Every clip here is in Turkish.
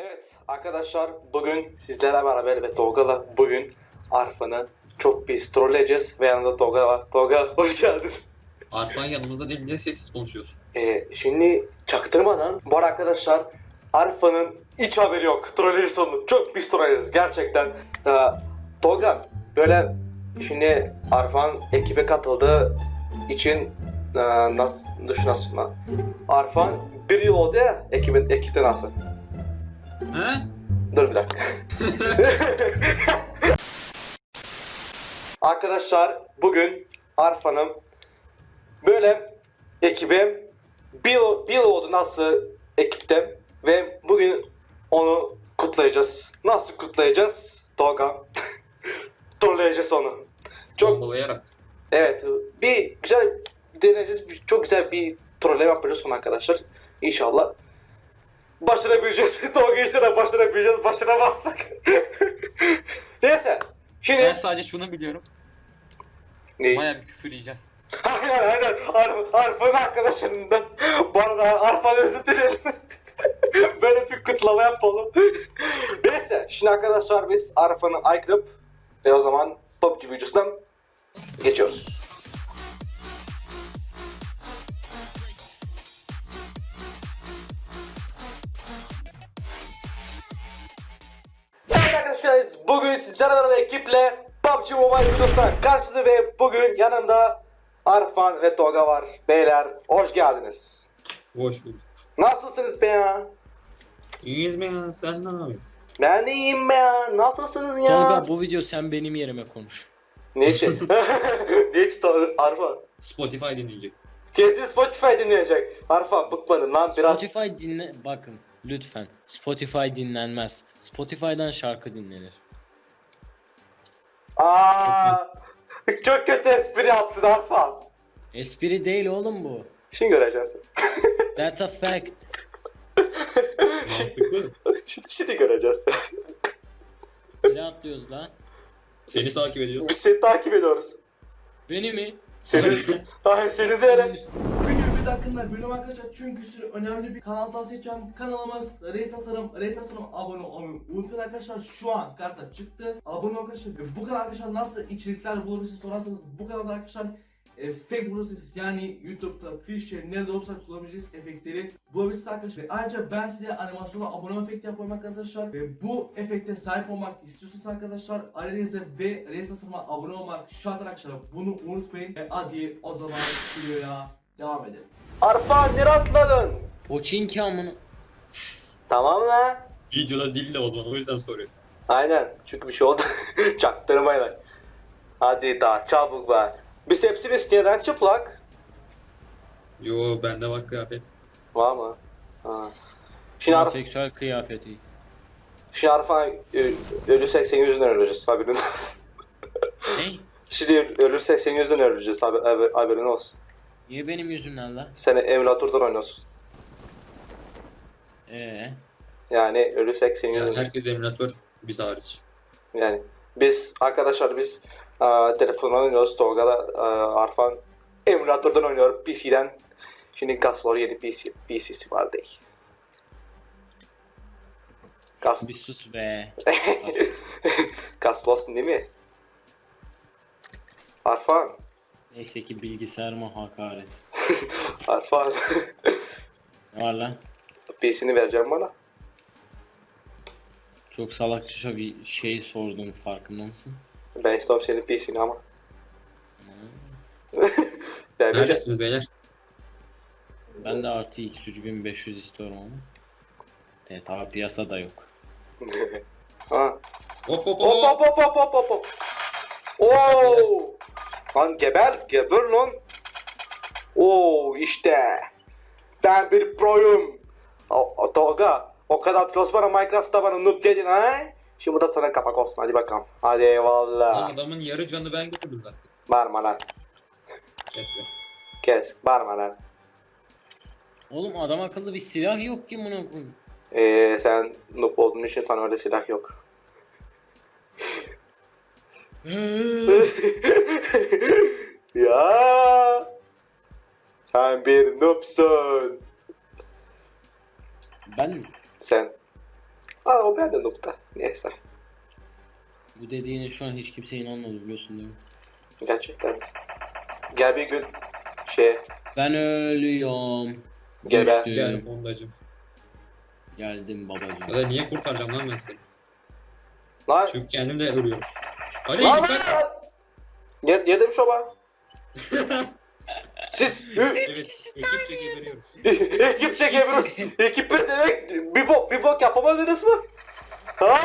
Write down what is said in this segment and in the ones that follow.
Evet arkadaşlar bugün sizlerle beraber ve Tolga'la bugün Arfan'ı çok biz trolleyeceğiz ve yanında Tolga var. Tolga hoş geldin. Arfan yanımızda değil diye sessiz konuşuyorsun. Ee, şimdi çaktırmadan bu arada arkadaşlar Arfan'ın hiç haberi yok. Trolleyiz sonu. Çok biz trolleriz gerçekten. Ee, Tolga böyle şimdi Arfan ekibe katıldığı için e, nasıl düşünüyorsun lan? Arfan bir yıl oldu ya ekibin, ekipte nasıl? He? Dur bir dakika. Arkadaşlar bugün Arfa'nın böyle ekibe bir, bir oldu nasıl ekipte ve bugün onu kutlayacağız. Nasıl kutlayacağız? Tolga. Trolleyeceğiz onu. Çok Bombalayarak. Evet, bir güzel deneyeceğiz. Çok güzel bir trolleme yapacağız sonra arkadaşlar. İnşallah. Başarabileceğiz. Tolga işte de başarabileceğiz. Başaramazsak. Neyse. Şimdi... Ben sadece şunu biliyorum. Ne? Baya bir küfür yiyeceğiz. Aynen aynen. Ar Arfa'nın arkadaşlarından. Bu arada Arfa'nın özür dilerim. Böyle bir kutlama yapalım. Neyse. Şimdi arkadaşlar biz Arfa'nın iClub ve o zaman PUBG videosundan geçiyoruz. Arkadaşlar bugün sizlerle beraber ekiple PUBG Mobile videosuna karşınızda ve bugün yanımda Arfan ve Tolga var. Beyler hoş geldiniz. Hoş bulduk. Nasılsınız be ya? İyiyiz mi ya? Sen ne yapıyorsun? Ben de iyiyim be ya. Nasılsınız ya? Tolga bu video sen benim yerime konuş. Niçin? Niçin? Arfan? Spotify dinleyecek. Kesin Spotify dinleyecek. Arfan bıkmadın lan biraz. Spotify dinle... Bakın lütfen. Spotify dinlenmez. Spotify'dan şarkı dinlenir. Aa, çok kötü espri yaptın Arfan. Espri değil oğlum bu. Şimdi göreceğiz. That's a fact. Şimdi, şimdi göreceğiz. Biri atlıyoruz lan. Seni takip ediyoruz. Biz seni takip ediyoruz. Beni mi? Seni, Ay seni zehre. Hakkında bölüm arkadaşlar çünkü size önemli bir kanal tavsiye edeceğim. Kanalımız Rey Tasarım, Rey Tasarım abone olmayı unutmayın arkadaşlar. Şu an karta çıktı. Abone olun arkadaşlar. Bu kanal arkadaşlar nasıl içerikler bulabilirsiniz sorarsanız bu kanalda arkadaşlar e, fake bulabilirsiniz. Yani YouTube'da, Twitch'te nerede olursa kullanabileceğiniz efektleri bulabilirsiniz arkadaşlar. Ve ayrıca ben size animasyonla abone efekti yapıyorum arkadaşlar. Ve bu efekte sahip olmak istiyorsanız arkadaşlar ailenize ve Rey Tasarım'a abone olmak şart arkadaşlar. Bunu unutmayın. Ve hadi o zaman videoya devam edelim. Arfan nereye atladın? Poçinki amına. Tamam lan. Videoda dille o zaman o yüzden soruyorum. Aynen. Çünkü bir şey oldu. Çaktırmayın lan. Hadi daha çabuk ver. Bisepsiniz neden çıplak? Yo bende var kıyafet. Var mı? Ha. Şimdi, Arf Seksüel kıyafeti. şimdi Arfan ö- ölürsek senin yüzünden öleceğiz haberin olsun. Ne? Şimdi ölürsek senin yüzünden öleceğiz haber, haber- haberin olsun. Niye benim yüzümden lan? Sen emülatörden oynuyorsun. Ee, Yani ölürsek senin Yani yüzünden. herkes emülatör biz hariç. Yani biz arkadaşlar biz a, telefondan oynuyoruz. Tolga da a, Arfan emülatörden oynuyor PC'den. Şimdi Gaslor yeni PC, PC'si var değil. Gas, bir sus be. Gaslos değil mi? Arfan, Neyse ki bilgisayarıma hakaret. Arfan. Ne var lan? PC'ni vereceğim bana. Çok salakça bir şey sordum farkında mısın? Ben istiyorum senin PC'ni ama. ben vereceğim. Neredesiniz beyler? Ben de artı 3500 istiyorum ama. Evet abi piyasada yok. ha. Hop hop Hop hop. hop hop hop hop hop hop. Oo! Lan geber, geber lan. Oo işte. Ben bir proyum. O, o Tolga, o kadar troll bana Minecraft'ta bana noob dedin ha? Şimdi bu da sana kapak olsun hadi bakalım. Hadi Lan eyvallah. adamın yarı canı ben götürdüm zaten. Bağırma lan. Kes be. Kes, bağırma lan. Oğlum adam akıllı bir silah yok ki buna koyayım. Ee, sen noob olduğun için sana öyle silah yok. ya. Sen bir noobsun. ben Sen. Aa o ben de nokta. Neyse. Bu dediğine şu an hiç kimse inanmadı biliyorsun değil mi? Gerçekten. Gel bir gün şey Ben ölüyorum. Geber. Düştüm. Gel Hondacım. Geldim babacığım. Ya da niye kurtaracağım lan ben seni? lan Çünkü kendim de ölüyorum. Hadi lan dikkat. lan Yer, yerde bir şoba. Siz ü, Evet, ekipçe geberiyoruz. ekip çekebiliyoruz. Ekip bir demek bir bok bir bok yapamadınız mı? Ha?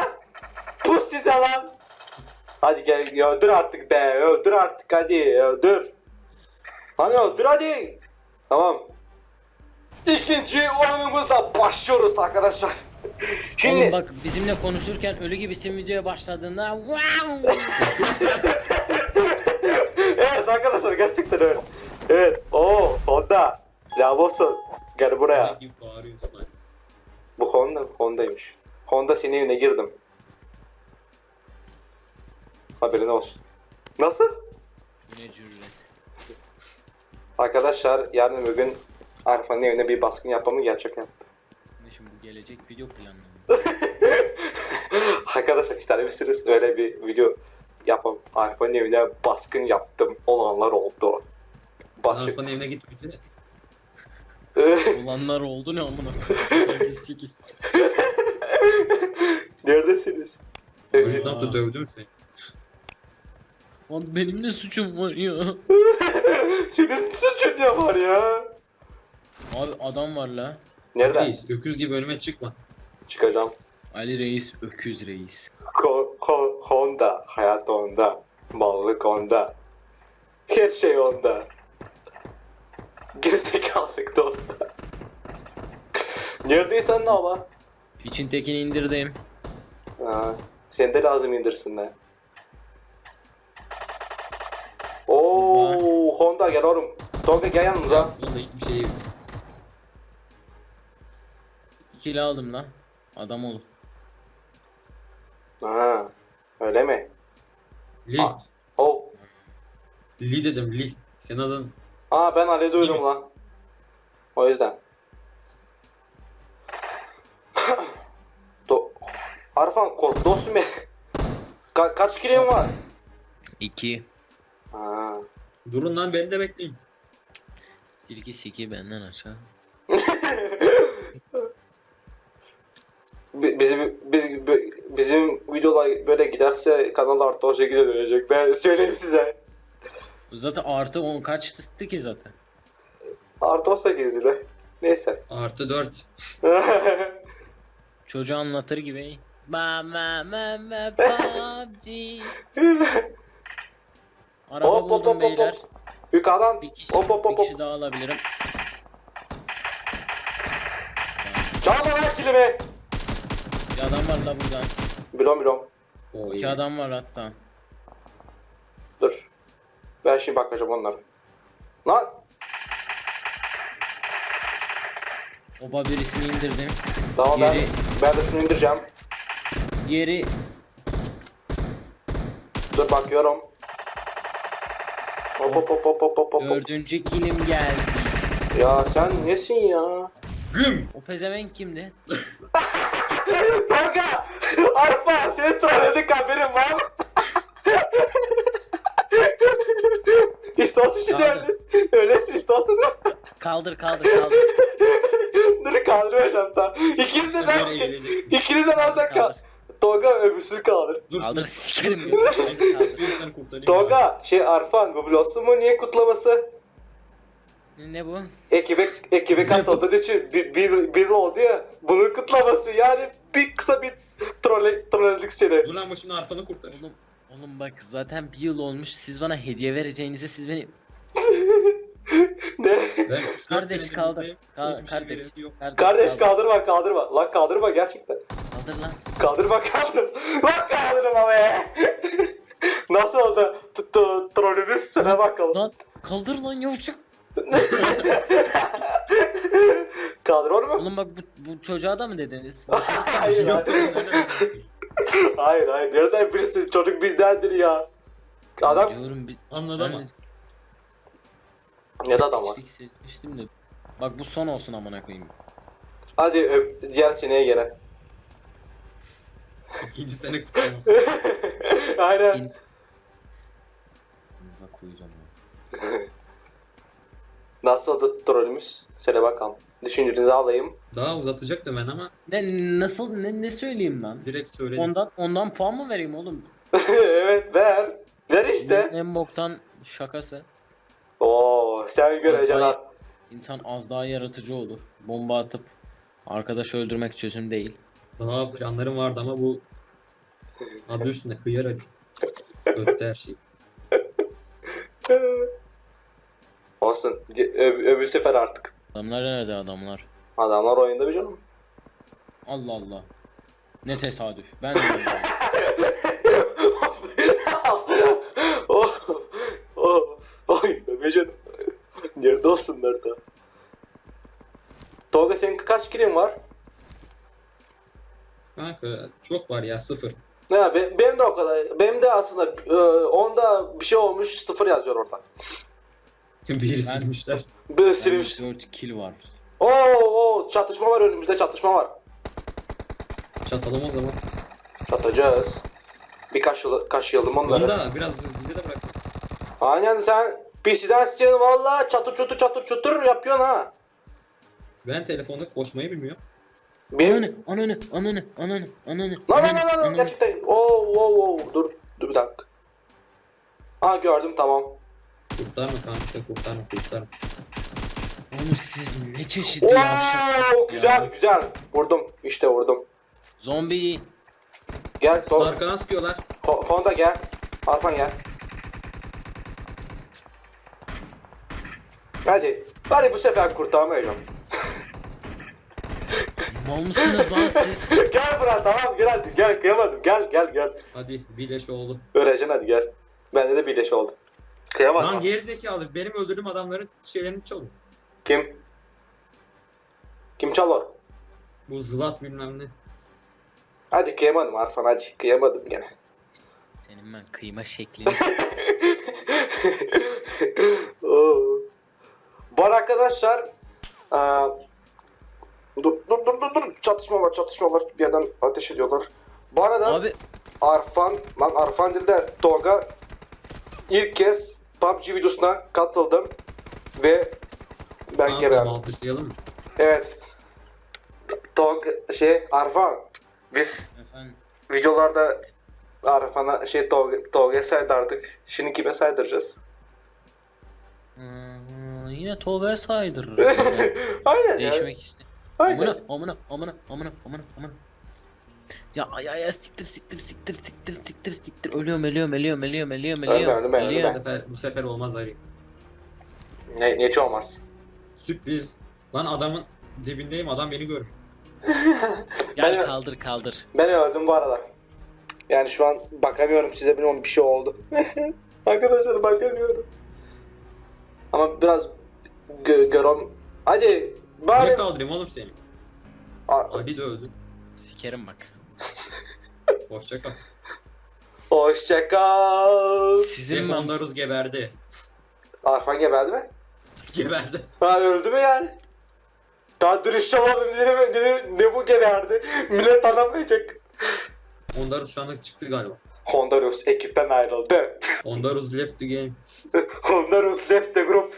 Pus size lan. Hadi gel öldür artık be. Öldür artık hadi öldür. Hadi öldür hadi. Tamam. İkinci oyunumuzla başlıyoruz arkadaşlar. Şimdi Oğlum bak bizimle konuşurken ölü gibisin videoya başladığında wow! evet arkadaşlar gerçekten öyle. Evet. Oo Honda. Lav olsun. Gel buraya. gibi bağırıyorsun hadi. Bu Honda mı? Honda'ymış. Honda senin evine girdim. Haberin olsun. Nasıl? Ne cüret. Arkadaşlar yarın bugün Arifa'nın evine bir baskın yapmamı gerçek yaptı. Ne şimdi bu gelecek video planlaması. Arkadaşlar ister misiniz öyle bir video yapalım. Arifa'nın evine baskın yaptım olanlar oldu. Bahçe... Arfanın evine gitmedi. Olanlar oldu ne amına. Neredesiniz? Ne yaptı dövdü mü seni? Lan benim ne suçum var ya? Senin suçun ne var ya? Abi adam var la. Nereden? Reis, öküz gibi önüme çıkma. Çıkacağım. Ali Reis, Öküz Reis. Ko- ko- Honda. Hayat onda. Mallık onda. Her şey onda. Gerizekalılık da onda. Neredeysen ne ama? Piçin tekini indirdim. Ha, sen de lazım indirsinler. Oo, Honda gel oğlum. Tolga gel yanımıza. Onda hiçbir şey yok. İkili aldım lan. Adam ol. Ha, öyle mi? Li. Aa. Oh. Li dedim Li. Senin adın Aa ben Ali duydum lan. O yüzden. Do Arfan kork dostum ya. Ka kaç kilin var? İki. Ha. Durun lan beni de bekleyin. Tilki siki benden aşağı. Bi- Bizim biz bi- bizim videolar böyle giderse kanal artı o şekilde dönecek. Ben söyleyeyim size. Zaten artı 10 kaçtı ki zaten. Artı 18 ile. Neyse. Artı 4. Çocuğu anlatır gibi. Ba ma ma ma PUBG. Araba Hop, hop, buldum hop, hop, beyler. Yukarıdan Bir kişi, hop hop hop bir hop. kişi daha alabilirim. Çalma lan kilimi. Bir adam var la burada. Bilom bilom. O İki iyi. adam var hatta. Dur. Ben şimdi bakacağım onlara. Lan. Oba birisini indirdim. Tamam ben, Geri. ben de şunu indireceğim. Diğeri Dur bakıyorum. Hop hop hop hop hop hop hop. dördüncü kilim geldi. Ya sen nesin ya? Güm. O pezevenk kimdi? Kanka! Arpa seni trolledik haberin var mı? İstiyorsun şimdi Abi. öylesin. Öylesin istiyorsun. Kaldır kaldır kaldır. Dur kaldırmayacağım daha. İkiniz de nasıl nereye geleceksin? İkiniz de nasıl kal. Kaldır. Tolga öbürsünü kaldır. Dur Kaldır sikerim diyor. Kaldır. Dur sen kurtarayım. Tolga şey Arfan bu biliyorsun mu niye kutlaması? Ne bu? Ekibe, ekibe katıldığın için bir, bir, bir oldu ya. Bunun kutlaması yani bir kısa bir trolle, trolledik seni. Dur lan başını arfanı kurtar. Oğlum, oğlum bak zaten bir yıl olmuş. Siz bana hediye vereceğinize siz beni... ne? Ben Kardeş kaldır. Ka- Hiçbir şey kardeş. yok. Kardeş kaldır. kaldırma kaldırma. Lan kaldırma gerçekten. Kaldır lan. Kaldırma kaldır. Lan kaldırma be. Nasıl oldu? Tuttu trollümüz sana bakalım. Lan kaldır lan yavuşak. Kaldır olur mu? Oğlum bak bu, bu çocuğa da mı dediniz? hayır, hayır. hayır hayır. Nereden bilirsin? Çocuk bizdendir ya. Adam Diyorum bir... Anladı ama. Ben ne de adam var? seçtik, seçmiştim de. Bak bu son olsun amına koyayım. Hadi öp, diğer seneye gene. İkinci sene kutlaması. Aynen. Amına koyacağım ya. Nasıldı trollümüz? Söyle bakalım. Düşüncenizi alayım. Daha uzatacaktım ben ama Ne nasıl ne, ne söyleyeyim ben? direkt söyledim. Ondan ondan puan mı vereyim oğlum? evet ver. Ver işte. En boktan şakası. Oo sen göreceksin ha. İnsan az daha yaratıcı olur. Bomba atıp arkadaş öldürmek çözüm değil. Daha planlarım vardı ama bu adı üstünde hıyar acı. Öttü her şey. Olsun. Ö- öbür sefer artık. Adamlar nerede adamlar? Adamlar oyunda bir canım. Allah Allah. Ne tesadüf. Ben de oh, oh, oyunda bir canım. Nerede olsunlar da. Tolga senin kaç kilin var? Kanka çok var ya sıfır. Ne be, benim de o kadar. Benim de aslında e, onda bir şey olmuş sıfır yazıyor orada. Biri silmişler. Bir silmiş. 4 kill var. Oo, oo çatışma var önümüzde çatışma var. Çatalım o zaman. Çatacağız. Birkaç yıl, kaç yıldım onları. Onu da biraz bize de bırak. Aynen sen PC'den istiyorsun valla çatır çutur çatır çutur yapıyorsun ha. Ben telefonda koşmayı bilmiyorum. Benim... Ananı, ananı, ananı, ananı, ananı. Lan lan lan lan gerçekten. Oo oo oo dur dur bir dakika. Ha gördüm tamam. Kurtarma kanka kurtarma kurtarma. Oğlum siz ne çeşitli yavşak. Oo güzel güzel. Vurdum işte vurdum. Zombi. Gel Tol Arkadan sıkıyorlar. Ho- Honda gel. Arfan gel. Hadi. Hadi bu sefer kurtarmayacağım. Mal mısınız lan siz? gel buraya tamam gel hadi gel kıyamadım gel gel gel. Hadi birleş oldu. Öğreceksin hadi gel. Bende de birleş oldu. Kıyamadım. Lan gerizekalı benim öldürdüğüm adamların şeylerini çalın. Kim? Kim çalor? Bu zılat bilmem ne. Hadi kıyamadım Arfan hadi kıyamadım gene. Senin ben kıyma şeklini. Oo. Bu arada arkadaşlar aa, dur, dur dur dur dur çatışma var çatışma var bir yerden ateş ediyorlar. Bu arada Abi Arfan lan Arfan değil de Tolga ilk kez PUBG videosuna katıldım ve ben Kerem. alkışlayalım mı? Evet. Tolga şey Arfan biz efendim. videolarda Arfan'a şey Tolga, Tolga'ya saydırdık. Şimdi kime saydıracağız? Hmm, yine Tolga'ya saydırırız. Aynen. Değişmek işte. Aynen. Amına amına amına amına amına amına. Ya ya ya siktir siktir siktir siktir siktir siktir ölüyorum ölüyorum ölüyorum ölüyorum ölüyorum Ölme, ölüyorum. ölme, ölme. Bu ölüyorum. sefer, bu sefer olmaz Ali. Ne, ne hiç olmaz. Sürpriz. Lan adamın dibindeyim adam beni görmüyor. Gel Ben- kaldır kaldır. Ben öldüm bu arada. Yani şu an bakamıyorum size bilmiyorum bir şey oldu. Arkadaşlar bakamıyorum. Ama biraz gö görüm. Hadi Ne bari. kaldırayım oğlum seni? A- Ali de öldü. Sikerim bak. Hoşça kal. Hoşça kal. Sizin ben Sekondaruz geberdi. Arfan geberdi mi? Geberdi. Ha öldü mü yani? Daha dürüst olalım ne, ne, ne bu geberdi? Millet anlamayacak. Ondaruz şu anda çıktı galiba. Hondarus ekipten ayrıldı. Ondaruz left the game. Hondarus left the group.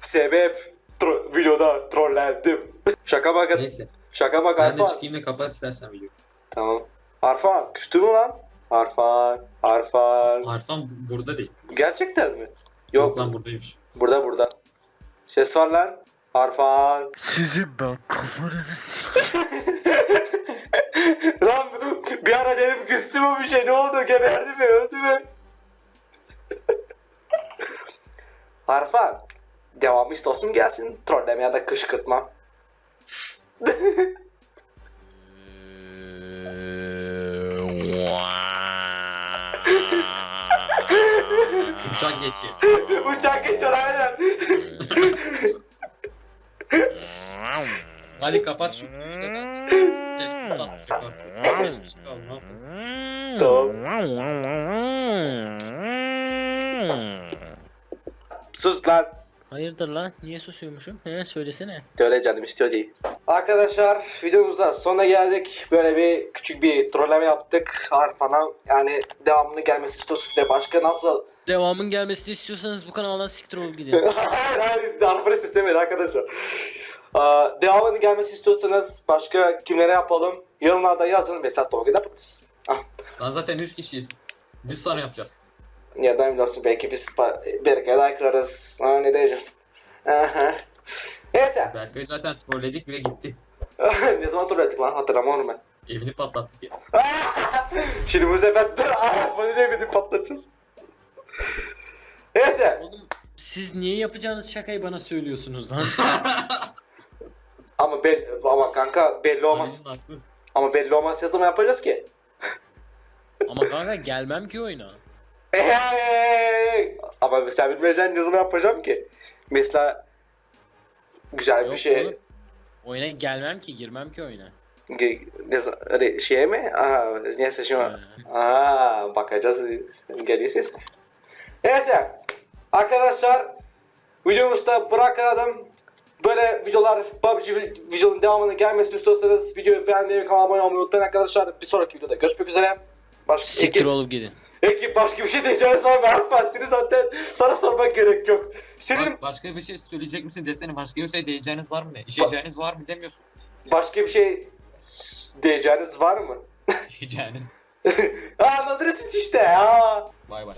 Sebep tro- videoda trollendim. Şaka bak. Neyse. Şaka bak Ben de çıkayım da kapat istersen videoyu. Tamam. Arfan küstü mü lan? Arfan. Arfan. Arfan bu- burada değil. Gerçekten mi? Yok, Yok. lan buradaymış. Burada burada. Ses var lan. Arfan. Sizin ben kafanızı lan bir ara dedim küstü mü bir şey ne oldu geberdi mi öldü mü? Arfan. Devamı istiyorsun gelsin. Trolleme ya da kışkırtma. Uçak geçiyor. Uçak geçiyor aynen. Hadi kapat şu? Tamam. Sus lan. Hayırdır lan? Niye susuyormuşum? He söylesene. Öyle canım istiyor değil. Arkadaşlar videomuzda sonuna geldik. Böyle bir küçük bir trolleme yaptık. Arfan'a yani devamını gelmesi istiyorsa size başka nasıl Devamın gelmesini istiyorsanız bu kanaldan siktir olup gidin. hayır hayır Arfan'ı seslemeyin arkadaşlar. Aa, devamını gelmesi istiyorsanız başka kimlere yapalım? Yorumlarda yazın. Mesela Tolga da yaparız. Ah, Lan zaten 3 kişiyiz. Biz sana yapacağız. nereden biliyorsun belki biz pa- Berkay'a like kırarız. Ha, ne diyeceğim. Aha. Neyse. Berkay'ı zaten trolledik ve gitti. ne zaman ettik lan hatırlamıyorum ben. Evini patlattık ya. Şimdi bu sefer dur Arfan'ı demedim patlatacağız. Neyse. Oğlum siz niye yapacağınız şakayı bana söylüyorsunuz lan? Ama bel ama kanka belli olmaz. Haklı. Ama belli olmaz zaman yapacağız ki? Ama kanka gelmem ki oyuna. Ama mesela bilmeyeceksin ne zaman yapacağım ki? Mesela güzel bir Yok şey. oğlum. Oyuna gelmem ki girmem ki oyuna. Ge- Ne zaman öyle şey mi? Aha, neyse şimdi. Aa, bakacağız. Geliyorsunuz. Neyse. Arkadaşlar videomuzda bırakalım. Böyle videolar PUBG videonun devamını gelmesini istiyorsanız videoyu beğenmeyi ve kanala abone olmayı unutmayın arkadaşlar. Bir sonraki videoda görüşmek üzere. Başka Siktir ekip, olup gidin. Ekip başka bir şey diyeceğiniz var mı? Seni zaten sana sormak gerek yok. Senin Bak, başka bir şey söyleyecek misin desene başka bir şey diyeceğiniz var mı? İşeceğiniz var mı demiyorsun. başka bir şey s- diyeceğiniz var mı? İşeceğiniz. Anladınız siz işte ya. Bay bay.